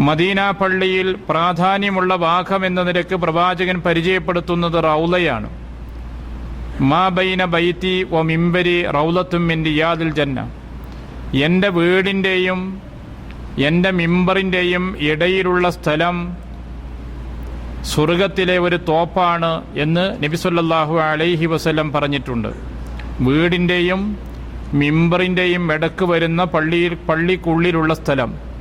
Medina പള്ളിയിൽ പ്രാധാന്യമുള്ള ഭാഗം എന്ന നിരക്ക് പ്രവാചകൻ പരിചയപ്പെടുത്തുന്നത് റൗലയാണ് മാ ബൈന ബൈത്തി ഒ മിംബരി റൗലത്തും മിൻ റിയാദിൽ ജന്ന. എന്റെ വീടിന്റെയും എന്റെ മിമ്പറിന്റെയും ഇടയിലുള്ള സ്ഥലം സ്വർഗത്തിലെ ഒരു തോപ്പാണ് എന്ന് നബിസൊല്ലാഹു അലൈഹി വസല്ലം പറഞ്ഞിട്ടുണ്ട്. വീടിന്റെയും മിമ്പറിന്റെയും ഇടയ്ക്ക് വരുന്ന പള്ളിയിൽ പള്ളിക്കുള്ളിലുള്ള സ്ഥലം.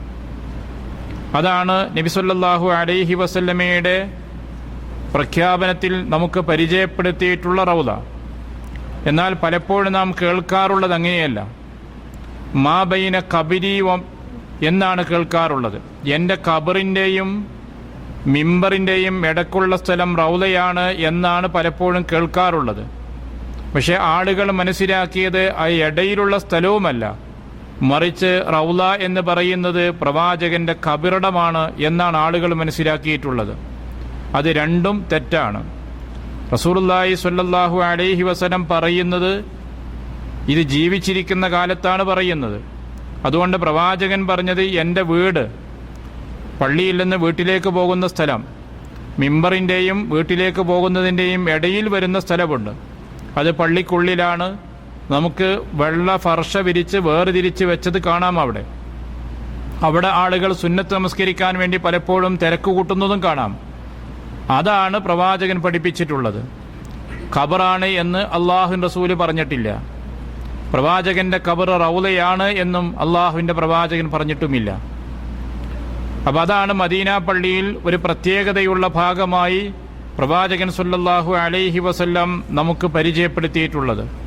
അതാണ് നബിസൊല്ലാഹു അലൈഹി വസല്ലമയുടെ പ്രഖ്യാപനത്തിൽ നമുക്ക് പരിചയപ്പെടുത്തിയിട്ടുള്ള റൗദ. എന്നാൽ പലപ്പോഴും നാം കേൾക്കാറുള്ളത് അങ്ങനെയല്ല. മാബൈന കബിരീവം എന്നാണ് കേൾക്കാറുള്ളത്. എന്റെ കബറിന്റെയും മിമ്പറിന്റെയും ഇടക്കുള്ള സ്ഥലം റൗലയാണ് എന്നാണ് പലപ്പോഴും കേൾക്കാറുള്ളത്. പക്ഷേ ആളുകൾ മനസ്സിലാക്കിയത് ആ ഇടയിലുള്ള സ്ഥലവുമല്ല. മറിച്ച് റൗല എന്ന് പറയുന്നത് പ്രവാചകന്റെ കബിറടമാണ് എന്നാണ് ആളുകൾ മനസ്സിലാക്കിയിട്ടുള്ളത്. അത് രണ്ടും തെറ്റാണ്. റസൂലുള്ളാഹി സല്ലാഹു അലൈഹി വസനം പറയുന്നത് ഇത് ജീവിച്ചിരിക്കുന്ന കാലത്താണ് പറയുന്നത്. അതുകൊണ്ട് പ്രവാചകൻ പറഞ്ഞത് എന്റെ വീട് പള്ളിയിൽ നിന്ന് വീട്ടിലേക്ക് പോകുന്ന സ്ഥലം മിമ്പറിന്റെയും വീട്ടിലേക്ക് പോകുന്നതിന്റെയും ഇടയിൽ വരുന്ന സ്ഥലമുണ്ട്. അത് പള്ളിക്കുള്ളിലാണ് നമുക്ക് വെള്ള ഫർഷ വിരിച്ച് വേർതിരിച്ച് വെച്ചത് കാണാം അവിടെ. അവിടെ ആളുകൾ സുന്നത്ത് നമസ്കരിക്കാൻ വേണ്ടി പലപ്പോഴും തിരക്ക് കൂട്ടുന്നതും കാണാം. അതാണ് പ്രവാചകൻ പഠിപ്പിച്ചിട്ടുള്ളത്. ഖബറാണ് എന്ന് അള്ളാഹു റസൂൽ പറഞ്ഞിട്ടില്ല. പ്രവാചകന്റെ ഖബർ റൗലയാണ് എന്നും അള്ളാഹുവിന്റെ പ്രവാചകൻ പറഞ്ഞിട്ടുമില്ല. അപ്പം അതാണ് മദീന പള്ളിയിൽ ഒരു പ്രത്യേകതയുള്ള ഭാഗമായി പ്രവാചകൻ സല്ലല്ലാഹു അലൈഹി വസല്ലം നമുക്ക് പരിചയപ്പെടുത്തിയിട്ടുള്ളത്.